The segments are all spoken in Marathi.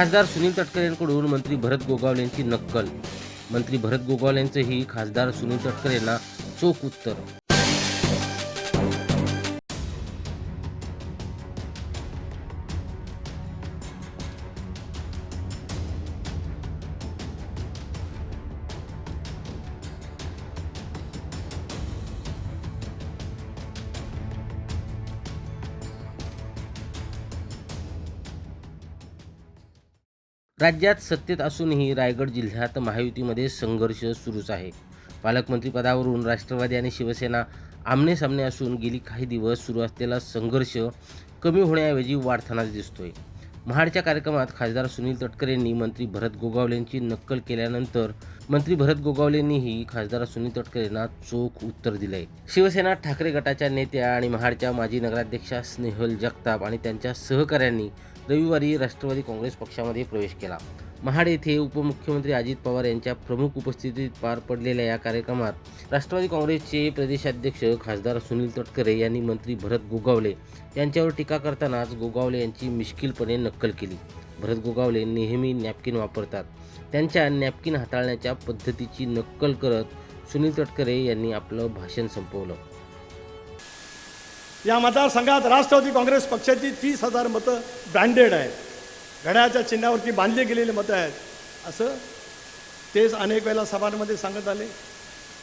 खासदार सुनील तटकरे यांकडून मंत्री भरत गोगावले यांची नक्कल. मंत्री भरत गोगावले यांचंही खासदार सुनील तटकरे यांना चोख उत्तर. राज्यात सत्तेत असूनही रायगड जिल्ह्यात महायुतीमध्ये संघर्ष सुरूच आहे. पालकमंत्री पदावरून राष्ट्रवादी आणि शिवसेना आमने सामने असून गेली काही दिवस सुरू असलेला संघर्ष कमी होण्याऐवजी वाढतानाच दिसतोय. महाडच्या कार्यक्रमात खासदार सुनील तटकरे यांनी मंत्री भरत गोगावलेंची नक्कल केल्यानंतर मंत्री भरत गोगावलेंनीही खासदार सुनील तटकरेंना चोख उत्तर दिलंय. शिवसेना ठाकरे गटाच्या नेत्या आणि महाडच्या माजी नगराध्यक्षा स्नेहल जगताप आणि त्यांच्या सहकाऱ्यांनी रविवारी राष्ट्रवादी काँग्रेस पक्षामध्ये प्रवेश केला. महाड येथे उपमुख्यमंत्री अजित पवार यांच्या प्रमुख उपस्थितीत पार पडलेल्या या कार्यक्रमात राष्ट्रवादी काँग्रेसचे प्रदेशाध्यक्ष खासदार सुनील तटकरे यांनी मंत्री भरत गोगावले यांच्यावर टीका करतानाच गोगावले यांची मिश्किलपणे नक्कल केली. भरत गोगावले नेहमी नॅपकिन वापरतात. त्यांच्या नॅपकिन हाताळण्याच्या पद्धतीची नक्कल करत सुनील तटकरे यांनी आपलं भाषण संपवलं. या मतदारसंघात राष्ट्रवादी काँग्रेस पक्षाची तीस हजार मतं ब्रँडेड आहेत. घड्याच्या चिन्हावरती बांधली गेलेली मतं आहेत. असं तेच अनेक वेळेला सभांमध्ये सांगत आले.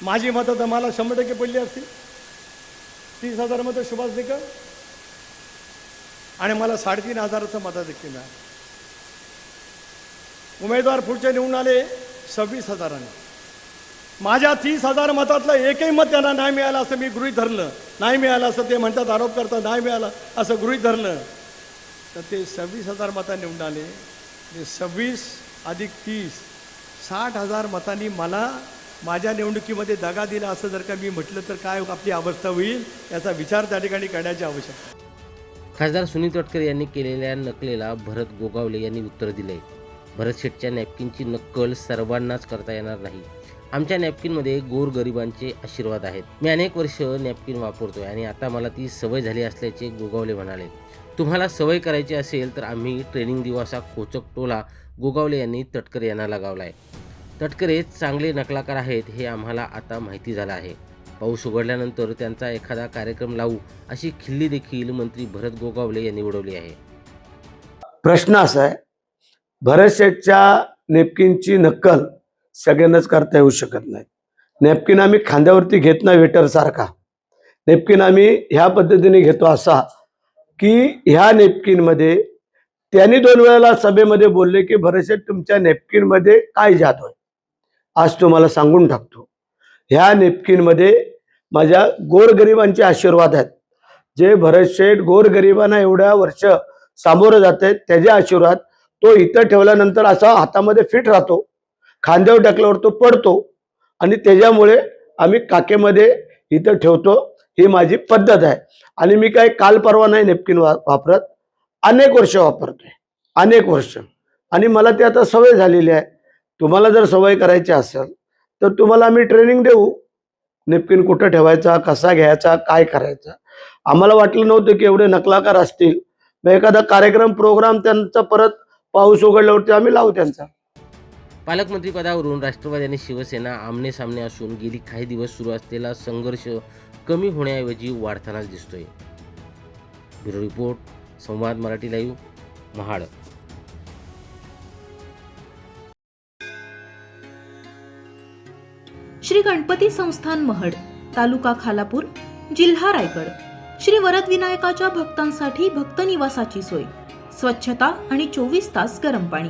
माझी मतं तर मला शंभर टक्के पडली असतील. तीस हजार मतं सुभाष देकर आणि मला साडेतीन हजाराचं मताधिक्य मिळालं. उमेदवार पुढचे निवडून आले सव्वीस हजारांनी. माझ्या तीस हजार मतातलं एकही मत त्यांना नाही मिळालं असं मी गृहीत धरलं. नाही मिळालं असं ते म्हणतात आरोप करतात नाही मिळालं असं गृहीत धरलं तर ते सव्वीस हजार मता निवडून आले ते सव्वीस अधिक तीस साठ हजार मतांनी मला माझ्या निवडणुकीमध्ये दगा दिला असं जर का मी म्हटलं तर काय आपली अवस्था होईल याचा विचार त्या ठिकाणी करण्याची आवश्यकता आहे. खासदार सुनील तटकरे यांनी केलेल्या नकलेला भरत गोगावले यांनी उत्तर दिले भरत शेटच्या नॅपकिनची नक्कल सर्वांनाच करता येणार नाही. आमच्या नॅपकिनमध्ये गोरगरिबांचे आशीर्वाद आहेत. मी अनेक वर्ष नॅपकिन वापरतोय आणि आता मला ती सवय झाली असल्याचे गोगावले म्हणाले. तुम्हाला सवय करायची असेल तर आम्ही ट्रेनिंग देऊ असा खोचक टोला गोगावले यांनी तटकरे यांना लगावलाय. तटकरे चांगले नकलाकार आहेत हे आम्हाला आता माहिती झालं आहे. पाऊस उघडल्यानंतर त्यांचा एखादा कार्यक्रम लावू अशी खिल्ली देखील मंत्री भरत गोगावले यांनी उडवली आहे. प्रश्न असा आहे भरत शेठच्या नेपकिनची नक्कल सगळ्यांनाच करता येऊ शकत नाही. नॅपकिन आम्ही खांद्यावरती घेत नाही वेटरसारखा. नेपकिन आम्ही ह्या पद्धतीने घेतो असा की ह्या नेपकिनमध्ये त्यांनी दोन वेळेला सभेमध्ये बोलले की भरत तुमच्या नेपकिनमध्ये काय जात आहे आज तुम्हाला सांगून टाकतो. ह्या नेपकिनमध्ये माझ्या गोरगरिबांचे आशीर्वाद आहेत. जे भरत शेठ गोरगरिबांना एवढ्या वर्ष सामोरं जात आहेत त्याचे आशीर्वाद तो इथं ठेवल्यानंतर असा हातामध्ये फिट राहतो. खांद्यावर टाकल्यावर तो पडतो आणि त्याच्यामुळे आम्ही काकेमध्ये इथं ठेवतो. ही माझी पद्धत आहे. आणि मी काय काल परवा नाही नेपकिन वा वापरत अनेक वर्ष वापरतोय. अनेक वर्ष. आणि मला ते आता सवय झालेली आहे. तुम्हाला जर सवय करायची असेल तर तुम्हाला आम्ही ट्रेनिंग देऊ. नेपकिन कुठं ठेवायचा कसा घ्यायचा काय करायचा? आम्हाला वाटलं नव्हतं की एवढे नकलाकार असतील. मग एखादा कार्यक्रम प्रोग्राम त्यांचा परत पाऊस उघडल्यावरती आम्ही लावू त्यांचा. पालकमंत्री पदावरून राष्ट्रवादी आणि शिवसेना आमने सामने असून गेली काही दिवस सुरू असलेला संघर्ष कमी होण्याऐवजी वाढतानाच दिसतोय. Bureau report Samvad Marathi live Mahad. Shri Ganpati संस्थान महड तालुका खालापूर जिल्हा रायगड. श्री वरद विनायकाच्या भक्तांसाठी भक्त निवासाची सोय. स्वच्छता आणि चोवीस तास गरम पाणी.